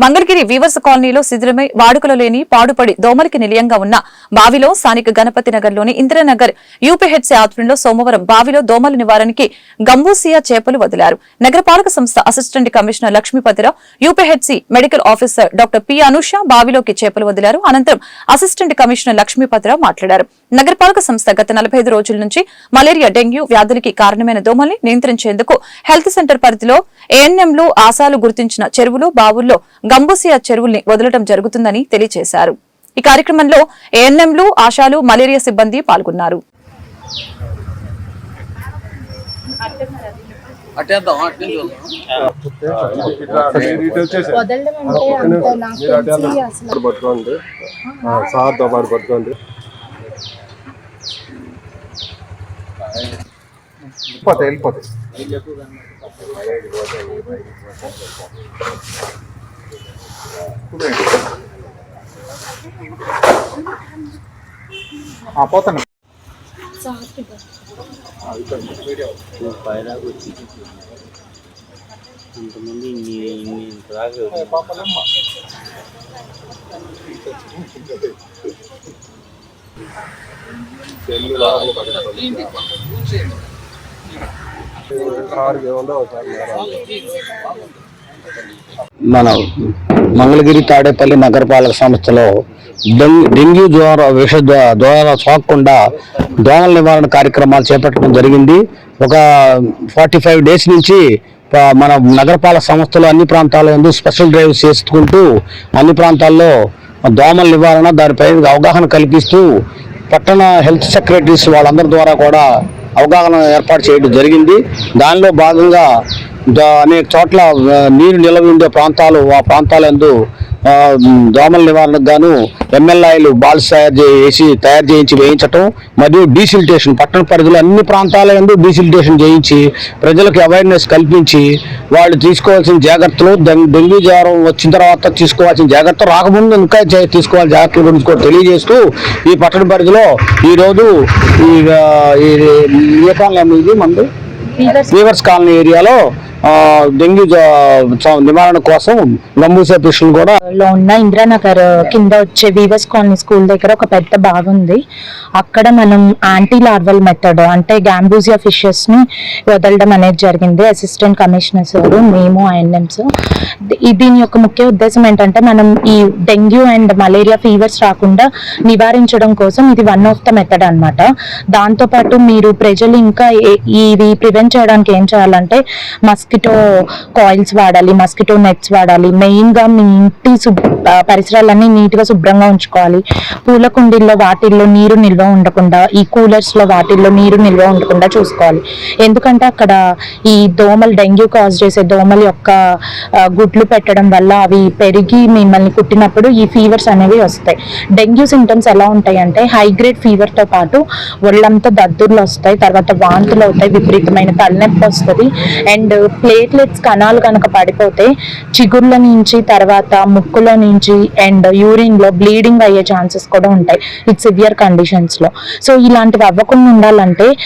Mangalagiri weavers కాలనీలో శిథిలమై వాడుకలో లేని పాడుపడి దోమలకి నిలయంగా ఉన్న బావిలో స్థానిక గణపతి నగర్లోని ఇందిరానగర్ యూపీహెచ్సీ ఆధ్వర్యంలో సోమవారం బావిలో దోమల నివారణకి గంబూసియా చేపలు వదిలారు. నగరపాలక సంస్థ assistant commissioner Lakshmipathi Rao UPHC medical officer doctor P Anusha బావిలోకి చేపలు వదిలారు. అనంతరం అసిస్టెంట్ కమిషనర్ లక్ష్మీపతిరావు మాట్లాడారు. నగరపాలక సంస్థ గత నలభై రోజుల నుంచి మలేరియా డెంగ్యూ వ్యాధులకి కారణమైన దోమల్ని నియంత్రించేందుకు హెల్త్ సెంటర్ పరిధిలో ఏఎన్ఎంలు ఆశాలు గుర్తించిన చెరువులు బావుల్లో గంబూసియా చెరువుల్ని వదలడం జరుగుతుందని తెలియజేశారు ఈ కార్యక్రమంలో ఏఎన్ఎంలు ఆశాలు మలేరియా సిబ్బంది పాల్గొన్నారు. పట్టుకోండి సార్తో పాటు పట్టుకోండి వెళ్ళిపోతాయి వెళ్ళిపోతాయి పోతాను. అంతమంది ఇన్ని ఇన్ని రాగా ఏముందో ఒకసారి మన మంగళగిరి తాడేపల్లి నగరపాలక సంస్థలో డెంగ్యూ డెంగ్యూ జ్వర విష ద్వారా సోకకుండా దోమల నివారణ కార్యక్రమాలు చేపట్టడం జరిగింది. ఒక ఫార్టీ ఫైవ్ డేస్ నుంచి మన నగరపాలక సంస్థలు అన్ని ప్రాంతాల్లో స్పెషల్ డ్రైవ్ చేసుకుంటూ అన్ని ప్రాంతాల్లో దోమల నివారణ దానిపై అవగాహన కల్పిస్తూ పట్టణ హెల్త్ సెక్రటరీస్ వాళ్ళందరి ద్వారా కూడా అవగాహన ఏర్పాటు చేయడం జరిగింది. దానిలో భాగంగా అనేక చోట్ల నీరు నిలవ ఉండే ప్రాంతాలు ఆ ప్రాంతాలందు దోమల నివారణకు గాను ఎమ్మెల్యేలు బాల్స్ తయారు చేసి తయారు చేయించి వేయించటం మరియు డీసిల్టేషన్ పట్టణ పరిధిలో అన్ని ప్రాంతాల ఎందు డీసిల్టేషన్ చేయించి ప్రజలకు అవేర్నెస్ కల్పించి వాళ్ళు తీసుకోవాల్సిన జాగ్రత్తలు డెంగ్యూ జ్వరం వచ్చిన తర్వాత తీసుకోవాల్సిన జాగ్రత్తలు రాకముందు ఇంకా తీసుకోవాల్సిన జాగ్రత్తల గురించి కూడా తెలియజేస్తూ ఈ పట్టణ పరిధిలో ఈరోజు ఈ ఈ ఏ కాలనీ ఇది మందు వీవర్స్ కాలనీ ఏరియాలో డెంగ్యూ నివారణ కోసం గంబూసే పిస్టులు కూడా లో ఉన్న ఇందిరానగర్ కింద వచ్చే వీవర్స్ కాలనీ స్కూల్ దగ్గర ఒక పెద్ద బావి ఉంది. అక్కడ మనం యాంటీ లార్వల్ మెథడ్ అంటే గాంబూజియా ఫిషెస్ని వదలడం అనేది జరిగింది. అసిస్టెంట్ కమిషనర్ సార్ మేము ఐఎన్ఎంస్ దీని యొక్క ముఖ్య ఉద్దేశం ఏంటంటే మనం ఈ డెంగ్యూ అండ్ మలేరియా ఫీవర్స్ రాకుండా నివారించడం కోసం ఇది వన్ ఆఫ్ ద మెథడ్ అనమాట దాంతో పాటు మీరు ప్రజలు ఇంకా ఏ- ఇది ప్రివెంట్ చేయడానికి ఏం చేయాలంటే మస్కిటో కాయిల్స్ వాడాలి మస్కిటో నెట్స్ వాడాలి. మెయిన్గా మీ ఇంటి శుభ్ర పరిసరాలన్నీ నీట్గా శుభ్రంగా ఉంచుకోవాలి. పూల కుండీల్లో వాటిల్లో నీరు నిల్వ ఉండకుండా ఈ కూలర్స్లో వాటిల్లో నీరు నిల్వ ఉండకుండా చూసుకోవాలి. ఎందుకంటే అక్కడ ఈ దోమలు డెంగ్యూ కాజ్ చేసే దోమల యొక్క గుడ్లు పెట్టడం వల్ల అవి పెరిగి మిమ్మల్ని కుట్టినప్పుడు ఈ ఫీవర్స్ అనేవి వస్తాయి. డెంగ్యూ సింటమ్స్ ఎలా ఉంటాయి అంటే హై గ్రేడ్ పాటు ఒళ్ళంతా దద్దుర్లు వస్తాయి తర్వాత వాంతులు అవుతాయి విపరీతమైన తలనొప్పి వస్తుంది. అండ్ ప్లేట్లెట్స్ కణాలు కనుక పడిపోతే చిగుర్ల నుంచి తర్వాత ముక్కులో నుంచి అండ్ యూరిన్లో బ్లీడింగ్ అయ్యే ఛాన్సెస్ కూడా ఉంటాయి. ఇట్ సివియర్ కండిషన్స్లో. సో ఇలాంటివి అవ్వకుండా ఉండాలంటే